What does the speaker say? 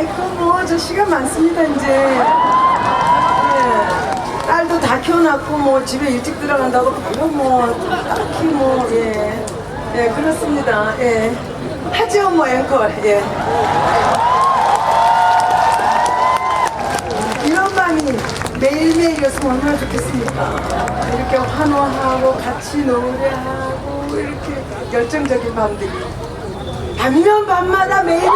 아이고 뭐 저 시간 많습니다 이제. 예. 딸도 다 키워놨고 뭐 집에 일찍 들어간다고 별로 뭐 딱히 뭐 예. 예 그렇습니다. 예. 하죠 뭐 앵콜 예. 이런 밤이 매일매일이었으면 얼마나 좋겠습니까? 이렇게 환호하고 같이 노래하고 이렇게 열정적인 밤들이 밤이면 밤마다 매일